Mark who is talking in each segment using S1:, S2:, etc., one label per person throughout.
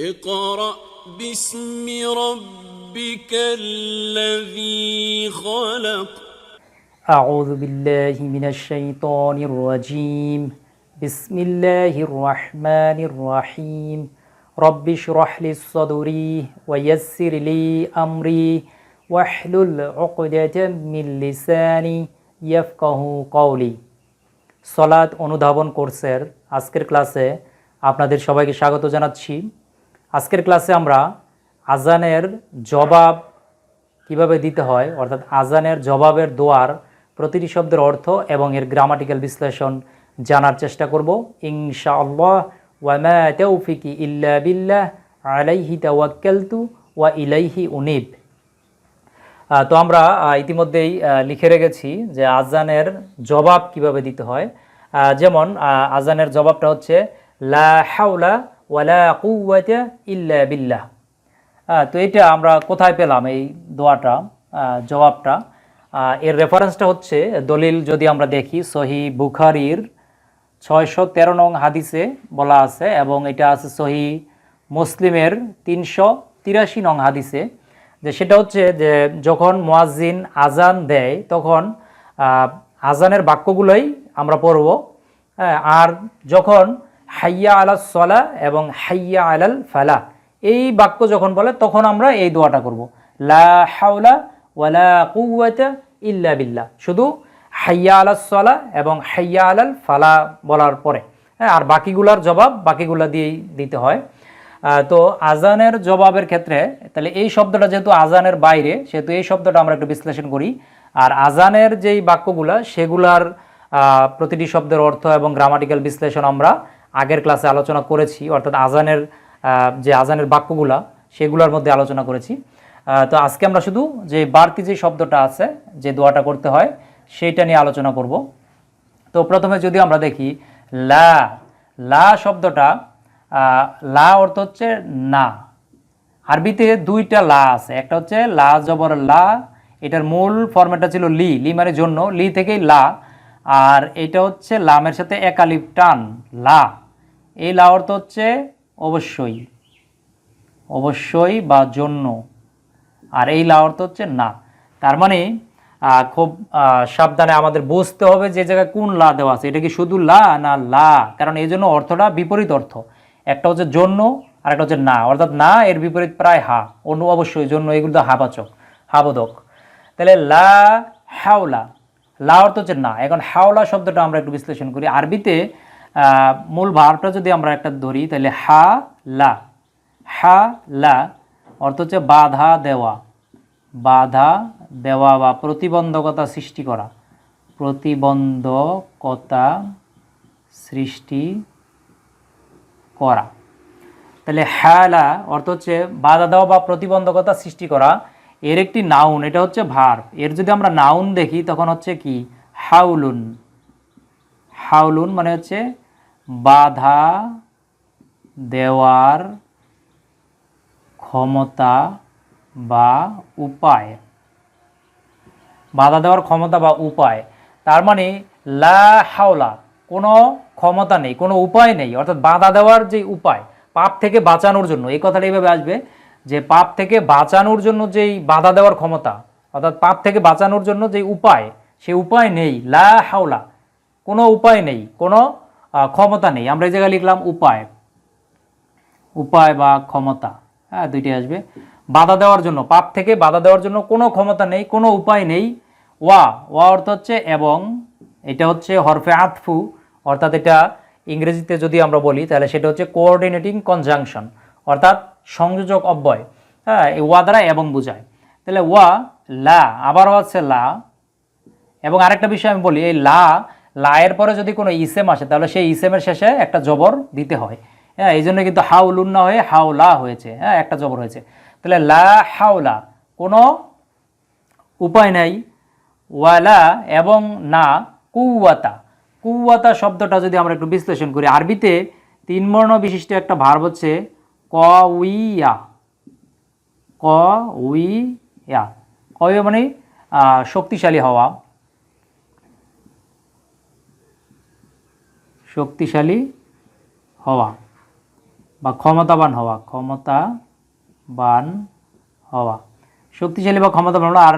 S1: اقرأ باسم ربك الذي خلق
S2: أعوذ بالله من الشيطان الرجيم بسم الله الرحمن الرحيم رب اشرح لي صدري ويسر لي أمري واحلل عقدة من لساني يفقه قولي সলাদ অনুধাবন কোর্সের আজকের ক্লাসে আপনাদের সবাইকে স্বাগত জানাচ্ছি আজকের ক্লাসে আমরা আজানের জবাব কীভাবে দিতে হয়, অর্থাৎ আজানের জবাবের দোয়ার প্রতিটি শব্দের অর্থ এবং এর গ্রামাটিক্যাল বিশ্লেষণ জানার চেষ্টা করব। ইনশাআল্লাহ, ওয়ামা তৌফিকি ইল্লা বিল্লাহ, আলাইহি তাওয়াক্কালতু ওয়া ইলাইহি উনিব। তো আমরা ইতিমধ্যেই লিখে রেখেছি যে আজানের জবাব কীভাবে দিতে হয়। যেমন আজানের জবাবটা হচ্ছে, লা হাওলা ওয়ালা কুওয়াতা ইল্লা বিল্লাহ তো এটা আমরা কোথায় পেলাম এই দোয়াটা? জবাবটা? এর রেফারেন্সটা হচ্ছে দলিল যদি আমরা দেখি, সহি বুখারির ছয়শো তেরো নং হাদিসে বলা আছে এবং এটা আছে সহি মুসলিমের তিনশো তিরাশি নং হাদিসে, যে সেটা হচ্ছে যে যখন মোয়াজিন আজান দেয়, তখন আজানের বাক্যগুলোই আমরা পড়ব। আর যখন হাইয়া আলাল সলা এবং হাইয়া আলাল ফালা। এই বাক্য যখন বলে, তখন আমরা এই দোয়াটা করব। লা হাওলা ওয়ালা কুওয়াতা ইল্লা বিল্লা শুধু হাইয়া আলাল সলা এবং হাইয়া আলাল ফালা বলার পরে। হ্যাঁ আর বাকিগুলার জবাব বাকিগুলা দিয়েই দিতে হয়। তো আজানের জবাবের ক্ষেত্রে, তাহলে এই শব্দটা যেহেতু আজানের বাইরে, সেহেতু এই শব্দটা আমরা একটু বিশ্লেষণ করি। আর আজানের যেই বাক্যগুলা, সেগুলার প্রতিটি শব্দের অর্থ এবং গ্রামাটিক্যাল বিশ্লেষণ আমরা আগের ক্লাসে আলোচনা করেছি, অর্থাৎ আজানের যে আজানের বাক্যগুলা, সেগুলোর মধ্যে আলোচনা করেছি। তো আজকে আমরা শুধু যে বাড়তি যে শব্দটা আছে, যে দোয়াটা করতে হয়, সেইটা নিয়ে আলোচনা করব। তো প্রথমে যদি আমরা দেখি, লা লা শব্দটা লা অর্থ হচ্ছে না। আরবিতে দুইটা লা আছে, একটা হচ্ছে লা জবর লা, এটার মূল ফরম্যাটটা ছিল লি লি মানে জন্য, লি থেকেই লা, আর এটা হচ্ছে লামের সাথে একালিপ টান লা। এই লা অর্থ হচ্ছে অবশ্যই অবশ্যই বা জন্য। আর এই লা অর্থ হচ্ছে না। তার মানে খুব সাবধানে আমাদের বুঝতে হবে যে জায়গায় কোন লা দেওয়া আছে। এটা কি শুধু লা না লা? কারণ এই জন্য অর্থটা বিপরীত অর্থ। একটা হচ্ছে জন্য, আর একটা হচ্ছে না। অর্থাৎ না, এর বিপরীত প্রায় হা। অন্য অবশ্যই জন্য, এগুলো তো হাবাচক হাবোধক তাহলে লা হাওলা, লা অর্থ হচ্ছে না। এখন হাওলা শব্দটা আমরা একটু বিশ্লেষণ করি। আরবিতে মূল ভার্বটা যদি আমরা একটা ধরি, তাহলে হা, লা। হা, লা অর্থ হচ্ছে বাধা দেওয়া। বাধা দেওয়া বা প্রতিবন্ধকতা সৃষ্টি করা। প্রতিবন্ধকতা সৃষ্টি করা। তাহলে হ্যালা অর্থ হচ্ছে বাধা দেওয়া বা প্রতিবন্ধকতা সৃষ্টি করা। এর একটি নাউন, এটা হচ্ছে ভার এর যদি আমরা নাউন দেখি, তখন হচ্ছে কি? হাউলুন। হাউলুন মানে হচ্ছে বাধা দেওয়ার ক্ষমতা বা উপায়। বাধা দেওয়ার ক্ষমতা বা উপায়। তার মানে লা হাওলা, কোনো ক্ষমতা নেই, কোনো উপায় নেই। অর্থাৎ বাধা দেওয়ার যে উপায়, পাপ থেকে বাঁচানোর জন্য, এই কথাটা এইভাবে আসবে যে পাপ থেকে বাঁচানোর জন্য যেই বাধা দেওয়ার ক্ষমতা, অর্থাৎ পাপ থেকে বাঁচানোর জন্য যে উপায় সেই উপায় নেই। লা হাওলা, কোনো উপায় নেই, কোনো ক্ষমতা নেই। আমরা জায়গায় লিখলাম উপায়। উপায় বা ক্ষমতা। হ্যাঁ দুইটি আসবে। বাধা দেওয়ার জন্য, পাপ থেকে বাধা দেওয়ার জন্য কোনো ক্ষমতা নেই, কোনো উপায় নেই। ওয়া ওয়া অর্থ হচ্ছে এবং, এটা হচ্ছে হরফে আতফু, অর্থাৎ এটা ইংরেজিতে যদি আমরা বলি, তাহলে সেটা হচ্ছে কোঅর্ডিনেটিং কনজাংশন অর্থাৎ সংযোজক অব্যয়। হ্যাঁ এই ওয়া দ্বারা এবং বোঝায়। তাহলে ওয়া, লা, আবারও হচ্ছে লা। এবং আরেকটা বিষয় আমি বলি, এই লা লায়ের পরে যদি কোনো ইসেম আসে, তাহলে সেই ইসেমের শেষে একটা জবর দিতে হয়। হ্যাঁ এই জন্য কিন্তু হাউলুন না হয়ে হাওলা হয়েছে। হ্যাঁ একটা জবর হয়েছে। তাহলে লা হাওলা কোনো উপায় নাই। ওয়ালা এবং না কুয়াতা কুয়াতা শব্দটা যদি আমরা একটু বিশ্লেষণ করি, আরবিতে তিন বর্ণ বিশিষ্ট একটা ভার্ব হচ্ছে ক উইয়া ক উইয়া কয় মানে শক্তিশালী হওয়া। শক্তিশালী হওয়া বা ক্ষমতাবান হওয়া ক্ষমতাবান হওয়া। শক্তিশালী বা ক্ষমতাবান হওয়া আর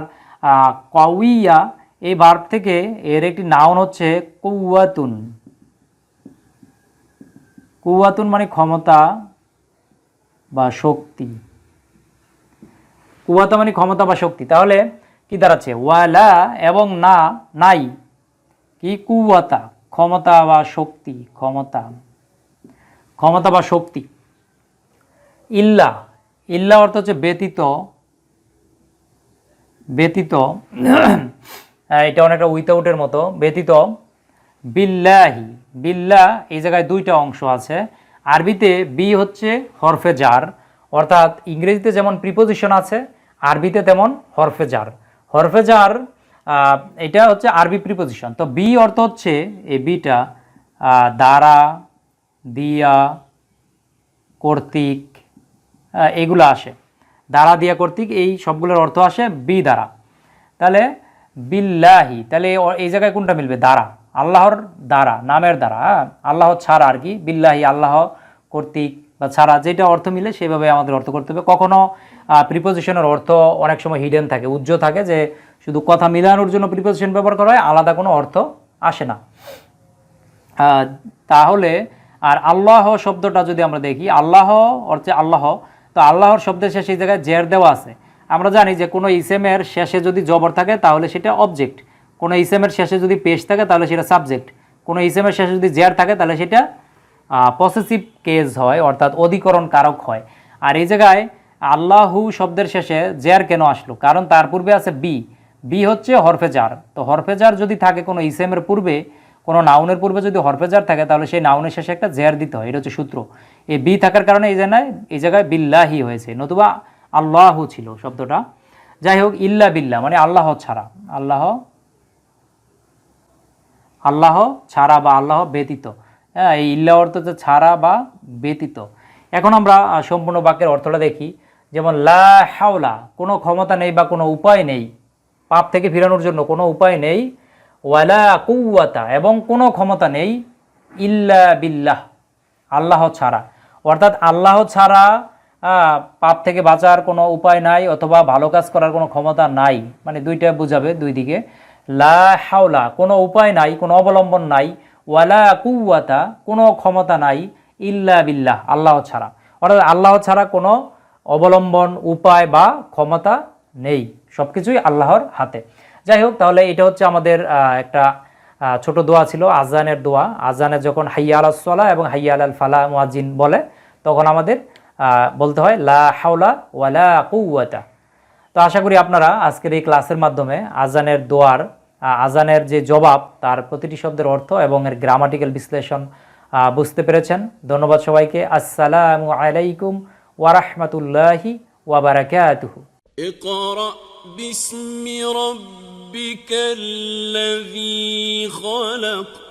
S2: কাউইয়া এই ভার্ব থেকে এর একটি নাউন হচ্ছে কৌয়াতুন কুয়াতুন মানে ক্ষমতা বা শক্তি। কুয়াতা মানে ক্ষমতা বা শক্তি। তাহলে কি দাঁড়াচ্ছে? ওয়ালা এবং না, নাই। কি কুয়াতা ক্ষমতা বা শক্তি, ক্ষমতা। ক্ষমতা বা শক্তি। ইল্লা ইল্লা অর্থ হচ্ছে ব্যতীত ব্যতীত এটা অনেকটা উইথাউটের মতো, ব্যতীত, বিল্লাহি। বিল্লা এই জায়গায় দুইটা অংশ আছে। আরবিতে বি হচ্ছে হরফে জার অর্থাৎ ইংরেজিতে যেমন প্রিপোজিশন আছে, আরবিতে তেমন হরফে জার হরফে জার এটা হচ্ছে আরবি প্রিপোজিশন তো বি অর্থ হচ্ছে এই বিটা দ্বারা দিয়া, কর্তৃক এগুলো আসে। দ্বারা দিয়া, কর্তৃক, এই সবগুলোর অর্থ আসে বি দ্বারা তাহলে বিল্লাহি, তাহলে এই জায়গায় কোনটা মিলবে? দ্বারা আল্লাহর দ্বারা নামের দ্বারা হ্যাঁ? আল্লাহ ছাড়া আর কি, বিল্লাহি, আল্লাহ, কর্তৃক বা ছাড়া, যেটা অর্থ মিলে সেভাবে আমাদের অর্থ করতে হবে। কখনো প্রিপোজিশনের অর্থ অনেক সময় হিডেন থাকে উজ্জ্ব থাকে যে শুধু কথা মিলানোর জন্য প্রিপোজিশন ব্যবহার করা হয়, আলাদা কোনো অর্থ আসে না। তাহলে, আর আল্লাহ শব্দটা যদি আমরা দেখি, আল্লাহ অর্থে আল্লাহ, তো আল্লাহর শব্দের শেষে এই জায়গায় জের দেওয়া আছে। আমরা জানি যে কোনো ইসেমের শেষে যদি জবর থাকে, তাহলে সেটা অবজেক্ট কোনো ইসেমের শেষে যদি পেশ থাকে, তাহলে সেটা সাবজেক্ট কোনো ইসেমের শেষে যদি জের থাকে, তাহলে সেটা পসেসিভ কেস হয়, অর্থাৎ অধিকরণ কারক হয়। আর এই জায়গায় আল্লাহু শব্দের শেষে জের কেন আসলো? কারণ তার পূর্বে আছে বি বি হচ্ছে হরফেজার। তো হরফেজার যদি থাকে কোনো ইসেমের পূর্বে, কোনো নাউনের পূর্বে যদি হরফেজার থাকে, তাহলে সেই নাউনের শেষে একটা জের দিতে হয়, এটা হচ্ছে সূত্র। এই বি থাকার কারণে এই জায়গায় এই জায়গায় বিল্লাহি হয়েছে, নতুবা আল্লাহু ছিল শব্দটা। যাই হোক, ইল্লা বিল্লা মানে আল্লাহ ছাড়া। আল্লাহ আল্লাহ ছাড়া বা আল্লাহ ব্যতীত। হ্যাঁ এই ইল্লা অর্থ হচ্ছে ছাড়া বা ব্যতীত। এখন আমরা সম্পূর্ণ বাক্যের অর্থটা দেখি। যেমন, লা হাওলা, কোনো ক্ষমতা নেই বা কোনো উপায় নেই। পাপ থেকে ফিরানোর জন্য কোনো উপায় নেই। ওয়ালা কুয়াতা এবং কোনো ক্ষমতা নেই। ইল্লা বিল্লাহ, আল্লাহ ছাড়া। অর্থাৎ আল্লাহ ছাড়া পাপ থেকে বাঁচার কোনো উপায় নাই, অথবা ভালো কাজ করার কোনো ক্ষমতা নাই। মানে দুইটা বোঝাবে দুই দিকে। লা হাওলা, কোনো উপায় নাই, কোনো অবলম্বন নাই। ওয়ালা কুয়াতা কোনো ক্ষমতা নাই। ইল্লা বিল্লাহ, আল্লাহ ছাড়া। অর্থাৎ আল্লাহ ছাড়া কোনো অবলম্বন, উপায় বা ক্ষমতা নেই সব কিছুই আল্লাহর হাতে। যাই হোক, তাহলে এটা হচ্ছে আমাদের একটা ছোট দোয়া ছিল, আজানের দোয়া। আজানে যখন হাইয়া সলা এবং হাইয়া আল ফালা মুয়াজিন বলে, তখন আমাদের বলতে হয়, লা হাওলা ওয়ালা কুয়াতা তো আশা করি আপনারা আজকের এই ক্লাসের মাধ্যমে আজানের দোয়ার আজানের যে জবাব, তার প্রতিটি শব্দের অর্থ এবং এর গ্রামাটিক্যাল বিশ্লেষণ বুঝতে পেরেছেন। ধন্যবাদ সবাইকে। আসসালামু আলাইকুম ওয়ারাহমাতুল্লাহি ওয়াবারাকাতুহু
S1: اقرأ باسم ربك الذي خلق.